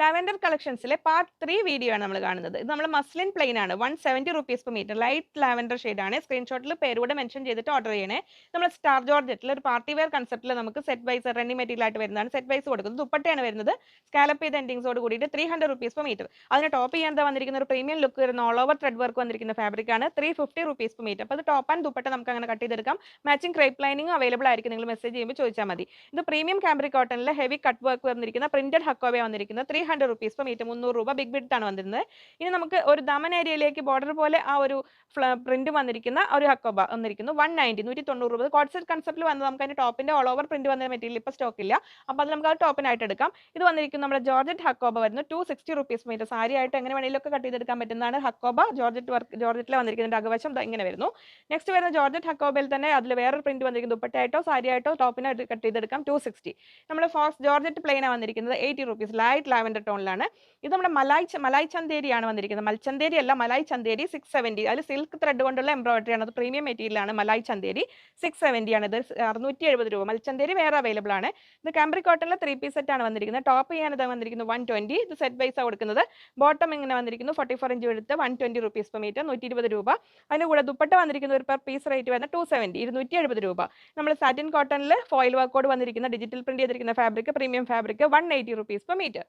Lavender കളക്ഷൻസിലെ part three video ആണ് നമ്മൾ കാണുന്നത്. ഇത് നമ്മൾ മസ്ലിൻ പ്ലെയിൻ ആണ്. One seventy rupees per metre light lavender ആണ്. സ്ക്രീൻഷോട്ടിൽ പേരൂടെ മെൻഷൻ ചെയ്തിട്ട് ഓർഡർ ചെയ്യണേ. നമ്മൾ സ്റ്റാർ ജോർജറ്റിൽ ഒരു പാർട്ടി വെയർ കൺസെപ്റ്റിൽ നമുക്ക് സെറ്റ് വൈസ് റെഡി മെറ്റീരിയൽ ആയിട്ട് വരുന്നതാണ്. സെറ്റ് വൈസ് കൊടുക്കുന്നത്. ദുപ്പട്ടയാണ് വരുന്നത്. സ്കാലപ്പ് ചെയ്ത എൻഡിങ്സോട് കൂടിയിട്ട് three hundred rupees per metre അതിന് ടോപ്പ് ചെയ്യാൻ വന്നിരിക്കുന്ന ഒരു പ്രീമിയം ലുക്ക് വരുന്ന ഓൾ ഓവർ ത്രെഡ് വർക്ക് വന്നിരിക്കുന്ന ഫാബ്രിക് ആണ് three fifty rupees per metre അപ്പോൾ ടോപ്പ് ആൻഡ് ദുപ്പട്ട നമുക്ക് അങ്ങനെ കട്ട് ചെയ്തെടുക്കാം. മാച്ചിങ് ക്രേപ്പ് ലൈനിങ് അവൈലബിൾ ആയിരിക്കും. നിങ്ങൾ മെസ്സേജ് ചെയ്യുമ്പോൾ ചോദിച്ചാൽ മതി. ഇത് പ്രീമിയം കാംബ്രിക് കോട്ടണിലെ ഹെവി കട്ട് വർക്ക് വന്നിരിക്കുന്ന പ്രിന്റഡ് ഹക്കോവേ വന്നിരിക്കുന്നത് ത്രീ ഹൺഡ്രഡ് റുപ്പീസ് ഇപ്പം മീറ്റർ മുന്നൂറ് രൂപ ബിഗ് ബിഡ് ആണ് വന്നിരുന്നത്. ഇനി നമുക്ക് ഒരു ദമൻ ഏരിയയിലേക്ക് ബോർഡർ പോലെ ആ ഒരു പ്രിന്റ് വന്നിരിക്കുന്ന ഒരു ഹക്കോബ വന്നിരിക്കുന്നു. വൺ നയന്റി നൂറ്റി തൊണ്ണൂറ് രൂപ കോൺസെപ്റ്റ് കൺസെപ്റ്റിൽ വന്നത് നമുക്ക് അതിന്റെ ടോപ്പിന്റെ ഓൾ ഓവർ പ്രിന്റ് വന്ന മെറ്റീരിയൽ ഇപ്പോൾ സ്റ്റോക്ക് ഇല്ല. അപ്പോൾ അത് നമുക്ക് അത് ടോപ്പിനായിട്ട് എടുക്കാം. ഇത് വന്നിരിക്കും നമ്മുടെ ജോർജറ്റ് ഹക്കോബ വരുന്നു. Two sixty rupees metre sari ആയിട്ട് എങ്ങനെ വേണമെങ്കിലും ഒക്കെ കട്ട് ചെയ്തെടുക്കാൻ പറ്റുന്നതാണ് ഹക്കോബ. ജോർജറ്റ് വർക്ക് ജോർജറ്റിൽ വന്നിരിക്കുന്നതിന്റെ അകവശം ഇങ്ങനെ വരുന്നു. നെക്സ്റ്റ് വരുന്ന ജോർജറ്റ് ഹക്കോബയിൽ തന്നെ അതിൽ വേറൊരു പ്രിന്റ് വന്നിരിക്കുന്നത് ദുപ്പട്ടയായിട്ടോ സാരി ആയിട്ടോ ടോപ്പിനായിട്ട് കട്ട് ചെയ്തെടുക്കാം. ടു സിക്സ്റ്റി നമ്മൾ ഫോക്സ് ജോർജറ്റ് പ്ലെയിനാണ് വന്നിരിക്കുന്നത് എയ്റ്റി റുപ്പീസ് ലൈറ്റ് ലാവൻഡർ ടോണിലാണ് ഇത് നമ്മുടെ മലായ് മലായ് ചന്തേരിയാണ് വന്നിരിക്കുന്നത്. മൽച്ചന്തേരി അല്ല മലായ് ചന്തേരി സിക്സ് സെവന്റി അതിൽ സിൽക്ക് ത്രെഡ് കൊണ്ടുള്ള എംബ്രോയിഡറി ആണ്. അത് പ്രീമിയം മെറ്റീരിയലാണ് മലായ് ചന്തേരി സിക്സ് സെവന്റി ആണ്. ഇത് അറുന്നൂറ്റി എഴുപത് രൂപ മൽച്ചന്തേരി വേറെ അവൈലബിൾ ആണ്. ഇത് കാംബ്രി കോട്ടണിലെ ത്രീ പീസ് സെറ്റ് ആണ് വന്നിരിക്കുന്നത്. ടോപ്പ് ചെയ്യാൻ ഇത് വന്നിരിക്കുന്നത് വൺ ട്വന്റി ഇത് സെറ്റ് വൈസ് കൊടുക്കുന്നത്. ബോട്ടം ഇങ്ങനെ വന്നിരിക്കുന്നു. ഫോർട്ടി ഫോർ ഇഞ്ച് എടുത്ത് one twenty rupees per metre നൂറ്റി ഇരുപത് രൂപ. അതിന് കൂടെ ദുപ്പട്ട വന്നിരിക്കുന്ന ഒരു പെർ പീസ് റേറ്റ് വരുന്ന ടു സെവന്റി ഇരുന്നൂറ്റി എഴുപത് രൂപ നമ്മൾ സാറ്റിൻ കോട്ടണിൽ ഫോയിൽ വർക്കോട് വന്നിരിക്കുന്ന ഡിജിറ്റൽ പ്രിന്റ് ചെയ്തിരിക്കുന്ന fabric premium fabric one eighty rupees per metre